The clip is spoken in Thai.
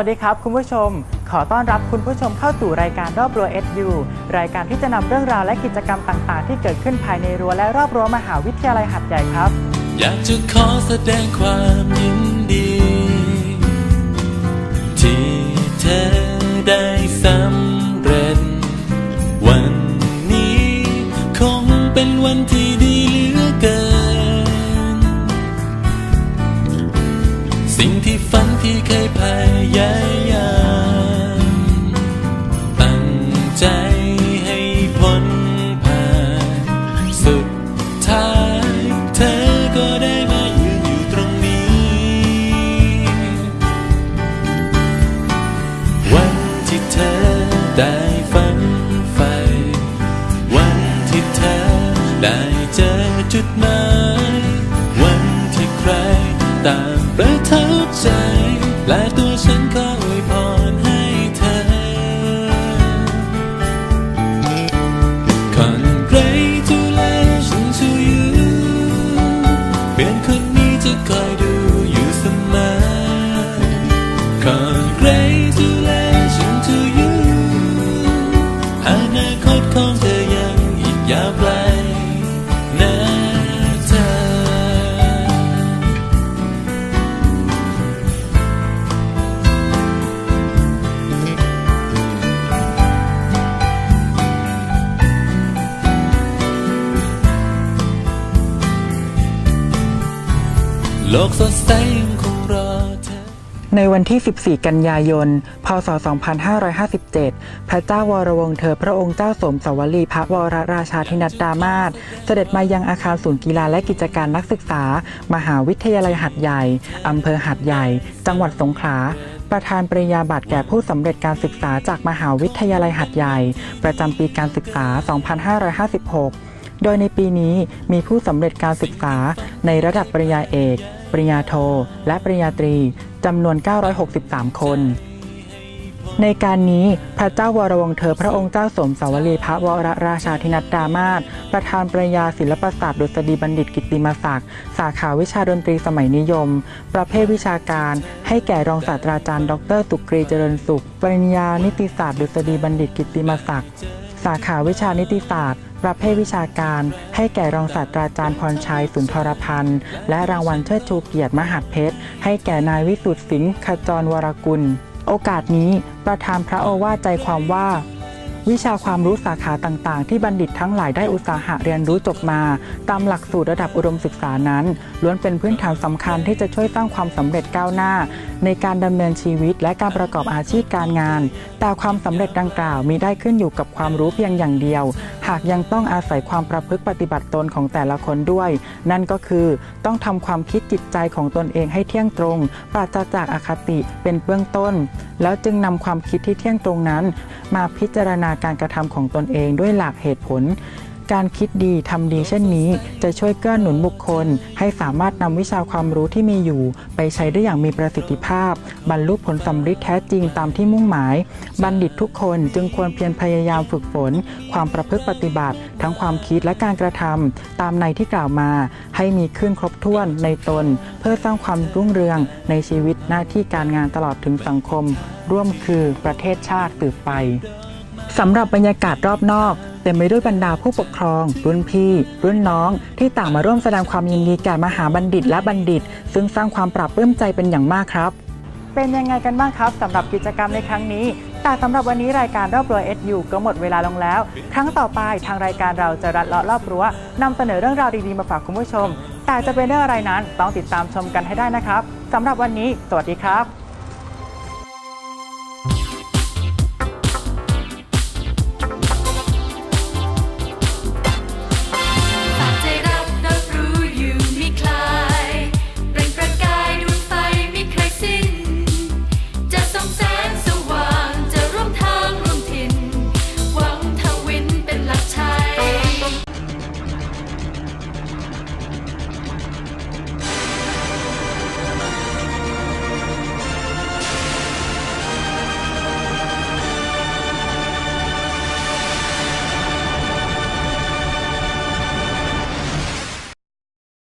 สวัสดีครับ คุณผู้ชม ขอต้อนรับคุณผู้ชมเข้าสู่รายการรอบรั้ว SU รายการที่จะนำเรื่องราวและกิจกรรมต่าง ๆ ที่เกิดขึ้นภายในรั้วและรอบรั้วมหาวิทยาลัยหัดใหญ่ครับ อยากจะขอแสดงความยินดี ที่เธอได้สำเร็จ วันนี้คงเป็นวันที่ดี ใจให้พ้นผ่านสุดท้ายเธอก็ได้มายืนอยู่ตรงนี้ วันที่เธอได้ฝันใฝ่วันที่เธอได้เจอจุดหมาย อีกยาไกลนะเธอ โลกสดใสยังค ในวันที่ 14 กันยายน พศ 2557 พระเจ้าวรวงเธอพระองค์เจ้าสมสวลีพระวรราชาธินัดดามาศเสด็จมายังอาคารศูนย์กีฬาและกิจการนักศึกษา มหาวิทยาลัยหัดใหญ่ อำเภอหัดใหญ่ จังหวัดสงขลา ประธานปริญญาบัตรแก่ผู้สำเร็จการศึกษาจากมหาวิทยาลัยหัดใหญ่ ประจำปีการศึกษา 2556โดยในปีนี้มีผู้สำเร็จการศึกษาในระดับปริญญาเอก ปริญญาโท และปริญญาตรี จำนวน 963 คน ในการนี้พระเจ้าวรวงเธอพระองค์เจ้าสมสาวลีพระวรราชาธินัดดามาศประธานปริญาศิลปศาสตร์ดุษฎีบัณฑิตกิติมศักดิ์สาขาวิชาดนตรีสมัยนิยม ประเภทวิชาการ ให้แก่รองศาสตราจารย์ ดรสุกรีเจริญสุข ปริญญานิติศาสตร์ดุษฎีบัณฑิตกิตติมศักดิ์สาขาวิชานิติศาสตร์ ประเภทวิชาการให้แก่รองศาสตราจารย์พรชัยสุนทรพันธ์ และรางวัลเชิดชูเกียรติมหาดเพชร ให้แก่นายวิสุทธิ์สิงห์ขจรวรกุล โอกาสนี้ประธานพระโอวาทใจความว่า วิชาความรู้สาขาต่างๆ ที่บัณฑิตทั้งหลายได้อุตสาหะเรียนรู้จบมา ตามหลักสูตรระดับอุดมศึกษานั้น ล้วนเป็นพื้นฐานสำคัญที่จะช่วยสร้างความสำเร็จก้าวหน้าในการดำเนินชีวิตและการประกอบอาชีพการงาน แต่ความสำเร็จดังกล่าวมีได้ขึ้นอยู่กับความรู้เพียงอย่างเดียว หากยังต้องอาศัยความประพฤติปฏิบัติตนของแต่ละคนด้วย นั่นก็คือต้องทำความคิดจิตใจของตนเองให้เที่ยงตรง ปราศจากอคติเป็นเบื้องต้น แล้วจึงนำความคิดที่เที่ยงตรงนั้น มาพิจารณาการกระทำของตนเองด้วยหลักเหตุผล การคิดดีทำดีเช่นนี้ จะช่วยเกื้อหนุนบุคคล ให้สามารถนำวิชาความรู้ที่มีอยู่ ไปใช้ได้อย่างมีประสิทธิภาพ บรรลุผลสำเร็จแท้จริงตามที่มุ่งหมาย บัณฑิตทุกคนจึงควรเพียรพยายามฝึกฝน ความประพฤติปฏิบัติ ทั้งความคิดและการกระทำตามในที่กล่าวมา ให้มีขึ้นครบถ้วนในตน เพื่อสร้างความรุ่งเรืองในชีวิตหน้าที่การงานตลอดถึงสังคม ร่วมคือประเทศชาติสืบไปสำหรับบรรยากาศรอบนอก ต็มไปด้วยบรรดาผู้ปกครอง รุ่นพี่ รุ่นน้อง ที่ต่างมาร่วมแสดงความยินดีแก่มหาบัณฑิตและบัณฑิต ซึ่งสร้างความปรับปลื้มใจเป็นอย่างมากครับ เป็นยังไงกันบ้างครับสำหรับกิจกรรมในครั้งนี้ แต่สำหรับวันนี้รายการรอบรั้ว SU ก็หมดเวลาลงแล้ว ครั้งต่อไปทางรายการเราจะรัดเลาะรอบรั้วนำเสนอเรื่องราวดีๆมาฝากคุณผู้ชม แต่จะเป็นเรื่องอะไรนั้นต้องติดตามชมกันให้ได้นะครับสำหรับวันนี้ สวัสดีครับ